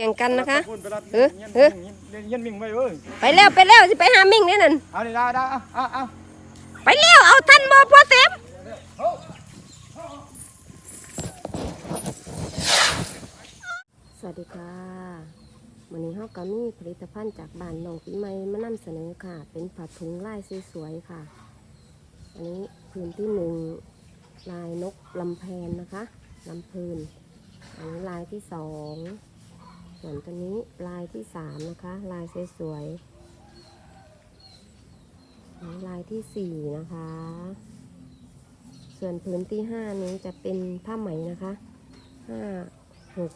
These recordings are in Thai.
แข่งกันนะคะพูดไปรับเออเงี้ยเออเงี้ยเงี้ยมิ่งไว้เอ้ยไปแล้วไปแล้วสิไปหามิ่งนี่นั่นเอาดิได้ได้เอาเอาเอาไปแล้วเอาทันบ่พ่อเต็มสวัสดีค่ะวันนี้เฮาก็มีผลิตภัณฑ์จากบ้านน้องปีใหม่มานำเสนอค่ะ เป็นผ้าถุงลายสวยๆค่ะ อันนี้พื้นที่หนึ่งลายนกลำแพนนะคะลำพืนอันนี้ลายที่สอง ส่วนตัวนี้ลายที่สามนะคะ ลายสวยๆลายที่สี่นะคะ ส่วนพื้นที่ห้านี้จะเป็นผ้าไหมนะคะห้าหก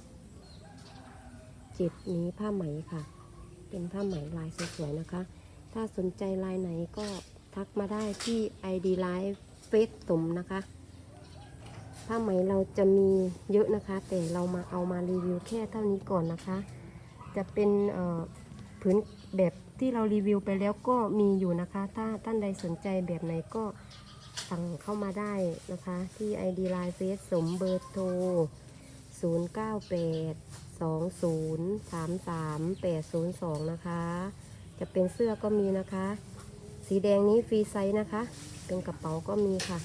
เจ็ดนี้ผ้าไหมค่ะ เป็นผ้าไหมลายสวยๆนะคะ ถ้าสนใจลายไหนก็ทักมาได้ที่ ID Live เฟซสมนะคะ ผ้าไหมเราจะมีเยอะนะคะ แต่เรามาเอามารีวิวแค่เท่านี้ก่อนนะคะ จะเป็นผืนแบบที่เรารีวิวไปแล้วก็มีอยู่นะคะ ถ้าท่านใดสนใจแบบไหนก็สั่งเข้ามาได้นะคะ ที่ ID Line เฟซสมเบอร์โทร 098 20 33 802 นะคะ จะเป็นเสื้อก็มีนะคะ สีแดงนี้ฟรีไซส์นะคะ เป็นกระเป๋าก็มีค่ะ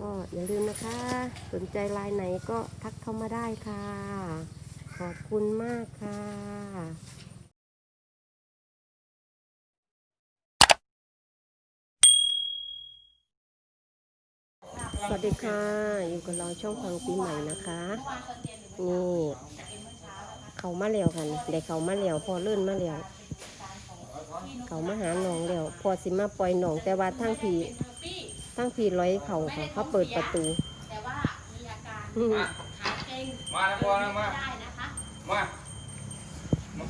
ก็อย่าลืมนะคะ สนใจลายไหนก็ทักเข้ามาได้ค่ะ ขอบคุณมากค่ะสวัสดีค่ะ อยู่กับเราช่องฟังปีใหม่นะคะ นี่เขามาแล้วกันได้เขามาแล้วพอเลื่อนมาแล้วเขามาหาหนองแล้วพอสิมาปล่อยหนองแต่ว่าทั้งผี ทั้งผีร้อยเขาค่ะเขาเปิดประตู แต่ว่ามีอาการอืม ขาเกร็งมาแล้วพอนะมา ได้นะคะมา มา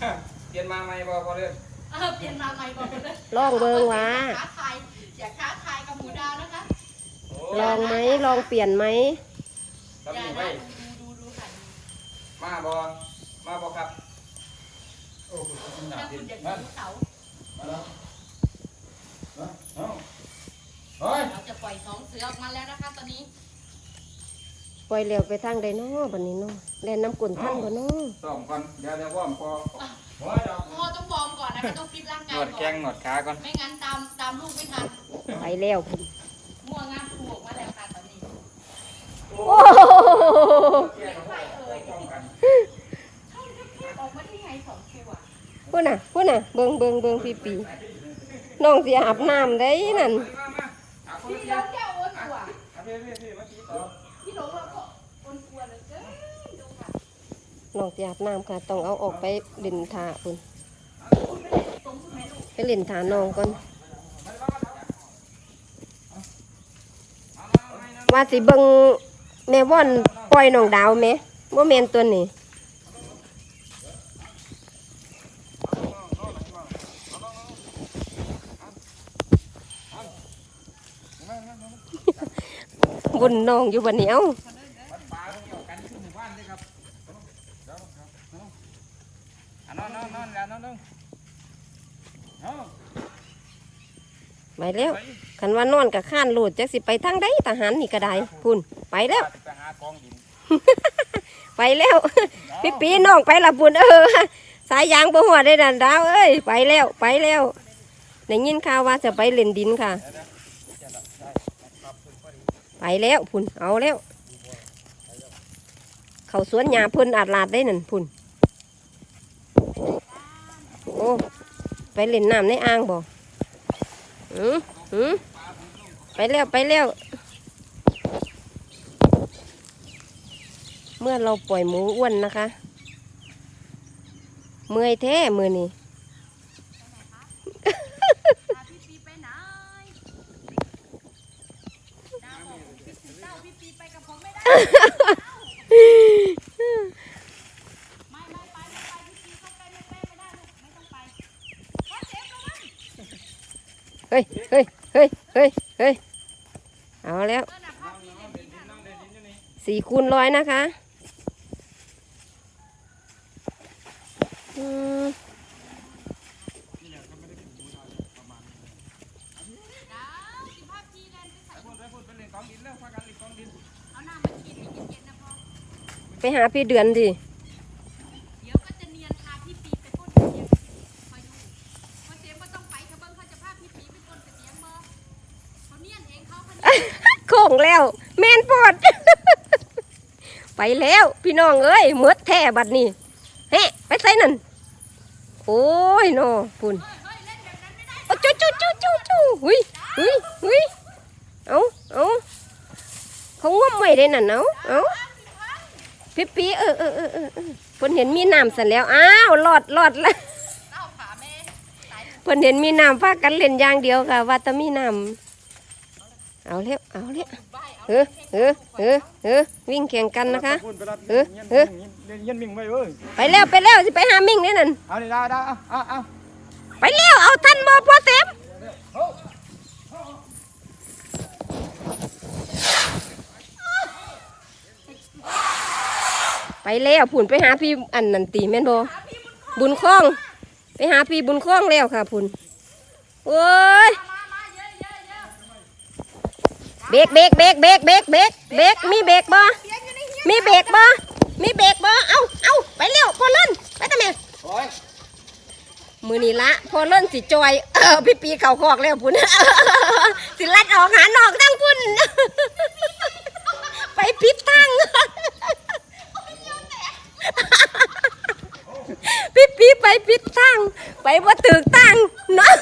เปลี่ยนมาไหมบอพอเลยเออเปลี่ยนมาใหม่บอกเลยลองเบิงวะท้าทายอย่าท้าทายกับหมูดาวนะคะโอ้ลองไหมลองเปลี่ยนไหมตำหอย่านินะไว้ดูดูดูค่ะมาบอมาบอครับ โอ้คุณคุณหนัถ้ากดิคุณอยากมาดูเขามาแล้วมาเอาเฮ้ย เราจะปล่อย สองเสือออกมาแล้วนะคะตอนนี้ปล่อยเร็วไปทางใดเนาะบันนี้เนาะแล่นน้ำกลนท่านบ่เนาะซ้อมก่อนเดี๋ยวเดี๋ยวว่อมพอโอ้ยเดี๋ยวพ่อต้องวอร์มก่อนนะคะต้องฟิตร่างหนกายวดก่แกอนงหนวดขาก่อนไม่งั้นตามตามลูกไม่ทันไปแล้วคุณมั่วงานถูกมาแล้วค่ะตอนนี้โอ้โหใครเอ่ยออกมาที่ไงสองคิวอะพูดน่ะพูดน่ะเบิงเบิงเบิงปีปีน้องสิอาบน้ำได้นั่นมามาหาคนพี่ละหลเทีย งแก้วอ้วนกว่า เอาพี่พี่พี่มาชี้ต่อ พี่หลงเราก็อ้วนกว่าเหลยเกินดูค่ะ น้องสิอาบน้ำค่ะ ต้องเอาออกไปเล่นทาคุณตรงคุณไปเล่นทาน้องก่อนว่าสิเบิงแม่ว่อนปล่อยน้องดาวไหมว่าแมนตัวนี้บุญน้องอยู่บนเหนียว ไปแล้วคันว่านอนกับข้านโหลดจักสิไปทางใดทหารนี่ก็ได้พุ่นไปแล้ว ไปหากองดินไปแล้ว พี่ปีน้องไปละพุ่นเออ สายยางบ่หัวได้ดันดาวเอ้ยไปแล้วไปแล้วได้ยินข่าวว่าจะไปเล่นดินค่ะ ไปแล้วพุ่นเอาแล้ว เขาสวนหญ้าเพุ่นอาดลาดได้นั่นพุ่น โอ้ไปเล่นน้ำในอ่างบ่อืมอืมไปแล้วไปแล้วเมื่อเราปล่อยหมูอ้วนนะคะ เมื่อยแท้มือนี่พาพี่ปีไปไหนดาวพี่ปีไปกับผมไม่ได้ คูณร้อยนะคะไปหาพี่เดือนดิโค้งแล้ว แมนปวด ไปแล้วพี่น้องเอ้ยหมดแท้บัดนี้เฮ้ไปใส่นั่นโอ้ยนอปุ่นโอ้จูจูจูจูจูหุยหุยหุยเอาเอาเขาง่วมไม่ได้นั่นเอาเอาพี่ปีเออเออเออเออเออเพิ่นเห็นมีน้ำสันแล้วอ้าวหลอดหลอดละเอาขาแม่สายเพิ่นเห็นมีน้ำพากันเล่นอย่างเดียวค่ะว่าแต่มีน้ำ เอาเร็วเอาเร็วเออเออเออเออวิ่งแข่งกันนะคะเออเออเย็นเย็นมิ่งไปเว้ยไปแล้วไปแล้วสิไปหามิ่งนี่นั่นเอาได้ได้เอาเอาเอาไปแล้วเอาทันบ่พ่อเต็มไปแล้วผุนไปหาพี่อันนันตีแม่นบบุญคล้อง ไปหาพี่บุญคล้องแล้วค่ะผุนโอ้ยอะเยอะเยอะ เบรกเบรกเบรกเบรกเบรกเบรกเบรกมีเบรกบ่เสียงอยู่ในเฮียมีเบรกบ่มีเบรกบ่เอาเอาไปเร็วพอเล่นไปทำไมโอ้ยมือนี่ละพอเล่นสิจอยเออพี่ปีเข่าคอกแล้วพุ่นสิลัดออกหานอกทั้งพุ่นไปพิษทางพี่ปีไปพิษทางไปว่าถึกทางเนาะ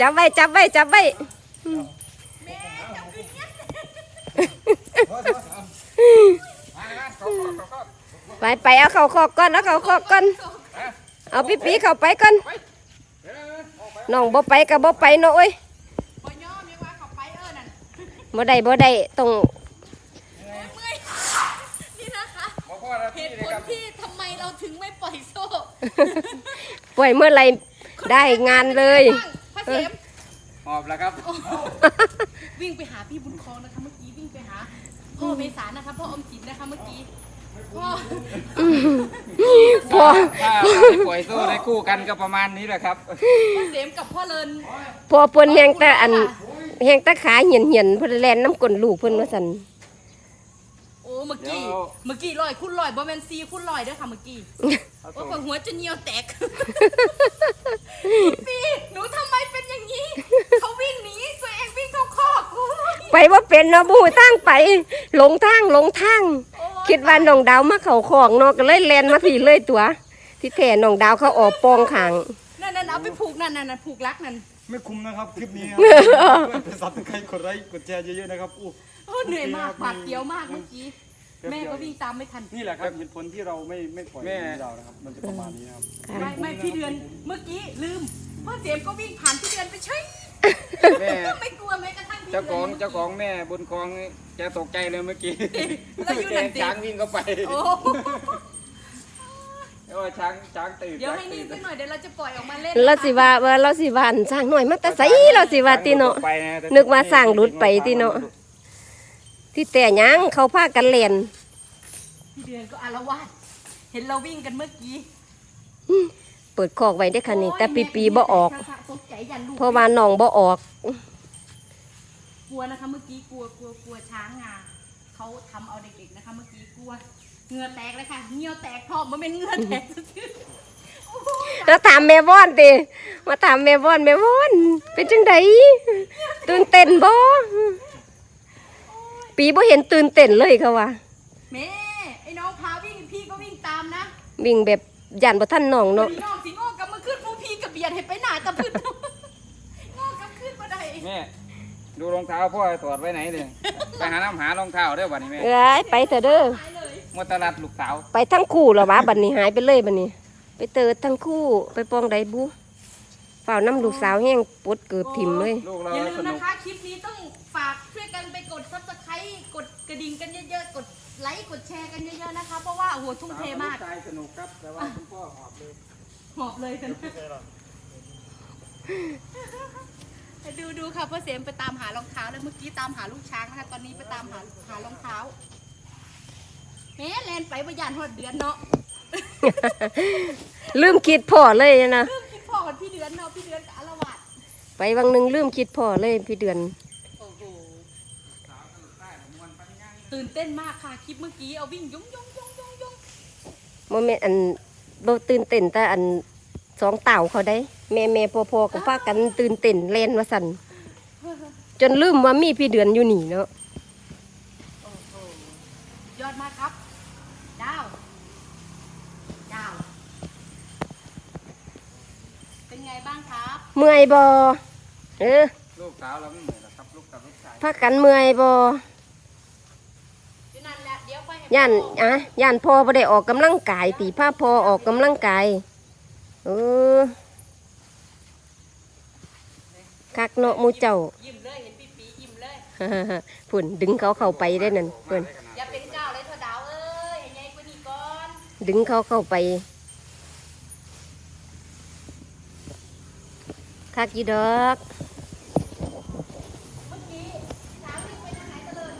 จับไว้จับไว้จับไว้มาเลยมาเขาเขาเขาไปไปเอาเขาคอกก่อนเอาเขาคอกก่อนเอาพี่ปีเข้าไปก่อนเดี๋ยวน้องบ่ไปกับบ่ไปเนาะเอ้ยบ่ย่อมีว่าเขาไปเออนั่นบ่ได้บ่ได้ต้องเมื่อยนี่นะคะบอกพ่อเราเหที่ตุเลผยลครับที่ทำไมเราถึงไม่ปล่อยโซ่ ปล่อยเมื่อไหรได้งานเลย พระเสียมหอบแล้วครับ วิ่งไปหาพี่บุญครองนะคะเมื่อกี้วิ่งไปหา พ่อเมษานะคะพ่ออมสินนะคะเมื่อกี้พ่อพอถ้าปล่อยโซ่ได้คู่กันก็ประมาณนี้แหละครับ พ่อเสียมกับพ่อเลินพอเพิ่นแฮงแต่อันแฮงแต่ขาเหียนเหียนๆเพิ่นแล่นน้ำกลนลูกเพิ่นว่าซั่นโอ้ เมื่อกี้เดี๋ยวเมื่อกี้ลอยคุณลอยบ่แมนซีคุณลอยเด้วยค่ะเมื่อกี้เอาโอ้โซ่ยหัวจะเหนียวแตกพี่หนูทำไมเป็นอย่างนี้ เขาวิ่งหนีตัวเองวิ่งเข้าคอกโอ้ยไปว่าเป็นเนาะบ่ฮู้ทางไปหลงทางหลงทางโอ้ยคิดว่าน้องดาวมาเข้าของเนาะก็เลยแล่นมาพี่เลยตัว ที่แท้น้องดาวเขาออกปองข้างนั่นนั่นเอาไปผูกนั่นนั่นนั่นผูกรักนั่นไม่คุ้มนะครับคลิปนี้ครับเป็นซับสไครต์กดไลค์กดแชร์เยอะๆนะครับอู้โอ้เหนื่อยมากบาดเดียวมากเมื่อกี้ แม่ก็วิ่งตามไม่ทัน นี่แหละครับเหตุผลที่เราไม่ไม่ปล่อยแม่ให้เรานะครับ มันจะประมาณนี้นะครับไม่ไม่พี่เดือนเมื่อกี้ลืมพ่อเสียมก็วิ่งผ่านพี่เดือนไปเฉยแม่ไม่กลัวแม้กระทั่งพี่เจ้าของดืนเจ้าของแม่บนคลองแกตกใจเลยเมื่อกี้แล้วอยู่แกนั่นติช้างวิ่งเข้าไปโอ้โอ้ยช้างช้างตื่นเดี๋ยวช้างให้ตื่นิ่นงสักหน่อยเดี๋ยวเราจะปล่อยออกมาเล่นเราสิว่าว่าเราสิว่าอันสร้างหน่อยมาแต่ไสเราสิว่าติเนาะไปแต่นึกว่าสร้างหลุดไปติเนาะ ที่แต่หยังเขาพากันเล่นพี่เดือนก็อารวาสเห็นเราวิ่งกันเมื่อกี้เปิดคอกไว้ได้อคันนี้แต่ปีปีบ่ออก ตกใจยันลูกเพราะว่าน้องบ่ออก กลัวนะคะเมื่อกี้กลัวกลัวกลัวช้างงาเขาทำเอาเด็กๆนะคะ เมื่อกี้กลัวเหงื่อแตกเลยค่ะเหงื่อแตกพร้อมมันเป็นเหงื่อแตกซื่อๆโอ้โหแล้วถามแม่ว่อนติมาถามแม่ว่อนแม่ว่อนเป็นจังไดตื่นเต้นบ่ ปีบ่เห็นตื่นเต้นเลยเขาว่าแม่ไอ้น้องพาวิ่งพี่ก็วิ่งตามนะวิ่งแบบยันบ่ทันน้องพี่เนาะน้องสิงอกกลับมาขึ้นผู้พี่กับเบียดให้ไปหนากับพื้นงอกกลับขึ้นมาได้แม่ดูรองเท้าพ่อถอดไว้ไหนเนี่ยไปหาน้ำหารองเท้าเด้อวันนี้แม่เอ้ยไปเถอะเด้อหายเลยมัวแตลัดลูกสาวไปทั้งคู่แล้ววะบัดนี้หายไปเลยบัดนี้ ไปเติดทั้งคู่ไปปองไดบุเฝ้าน้ำลูกสาวแห้งปวดเกือบถิ่มเลยลูกเราอย่าลืมสนุนะกคะคลิปนี้ต้อง ฝากช่วยกันไปกดซับสไครต์กดกระดิ่งกันเยอะๆ กดไลค์กดแชร์กันเยอะๆนะคะ เพราะว่าโอ้โหทุ่มเทมากชายสนุกครับ แต่ว่าคุณพ่อหอบเลยหอบเลยกัน ดูดูค่ะพ่อเสียมไปตามหารองเท้าแล้วเมื่อกี้ตามหาลูกช้างนะคะ ตอนนี้ไปตามหาหารองเท้าแหม่แลนไปประยานหอดเดือนเนาะลืมคิดพ่อเลยนะ เริ่มคิดพ่อกับพี่เดือนเนาะพี่เดือนกับอารวาส ไปวังหนึ่งลืมคิดพ่อเลยพี่เดือน โอ้โห ตื่นเต้นมากค่ะคลิปเมื่อกี้เอาวิ่งยงยงยงยงยงโมเมนต์อันโบตื่นเต้นแต่อันสองเต่าเขาได้ แม่แม่พอพอกับพากันตื่นเต้นเล่นว่าสันจนลืมว่ามีพี่เดือนอยู่นี่เนาะโอ้โหยอดมากครับดาวดาวเป็นไงบ้างครับเมื่อยบอเออลูกสาวเราไม่เหมือนหรอกครับลูกกับลูกชายพากันเมื่อยบอ อยู่นั่นแหละเดี๋ ย่านอะย่านพ่อบ่ได้ออกกำลังกาย ตีพาพ่อออกกำลังกายเออคักเนาะมูเจ้ายิ้มเลยเห็นปีปียิ้มเลยพุ่นดึงเขาเข้าไปได้นั่นเพิ่นอย่าเป็นเจ้าเลยเธอดาวเอ้ยเห็นไงกูนี่ก่อนดึงเขาเข้าไปคักยีดอก เมื่อกี้ช้างวิ่งไปทางไหนกันเลย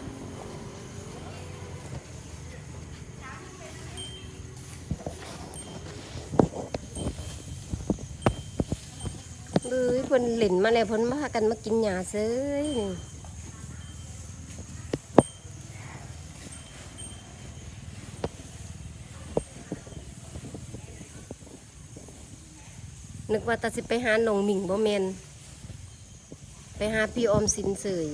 เลยเพิ่นเล่นมาแล้วเพิ่นมาพากันมากินหญ้าเซ้ยนี่นึกว่าตาสิไปหาหนองหมิงบ่แมนไปหาพี่ออมสินเสย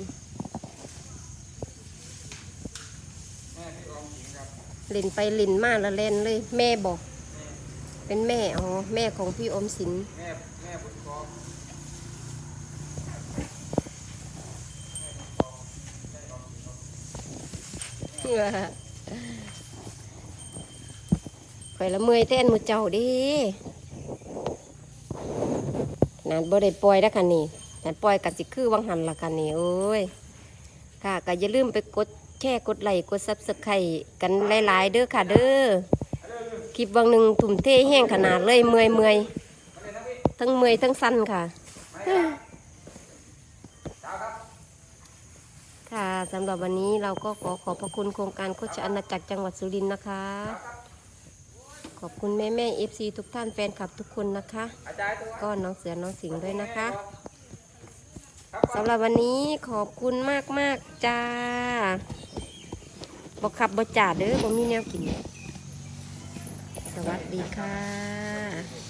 แม่พี่อหญิงครับเล่นไปเล่นมาแล้วเล่นเลย แม่บอก เป็นแม่อ๋อแม่ของพี่ออมสินแม่แม่บุญครอง ข่อยละเมื่อยแทนมือเจ้าดินานบ่ได้ปล่อยแล้วคันนี้นานปล่อยกัสิคือวังหันละคันนี้โอ้ย ค่ะก็อย่าลืมไปกดแชร์กดไลค์กดซับสไครต์กันหลาย ๆ เด้อค่ะเด้อ คลิปบางหนึ่งถุ่มเทแห้งขนาดเลยเมื่อยเมื่อยทั้งเมื่อยทั้งสั้นค่ะ ค่ะ สำหรับวันนี้เราก็ขอขอบพระคุณโครงการโคชอาณาจักรจังหวัดสุรินทร์นะคะ ขอบคุณแม่แม่เอฟซีทุกท่านแฟนคลับทุกคนนะคะ ก็น้องเสือน้องสิงห์ด้วยนะคะสำหรับวันนี้ขอบคุณมากมากจ้าบอกขับบ่จ่าเด้อบ่มีแนวกิน สวัสดีค่ะ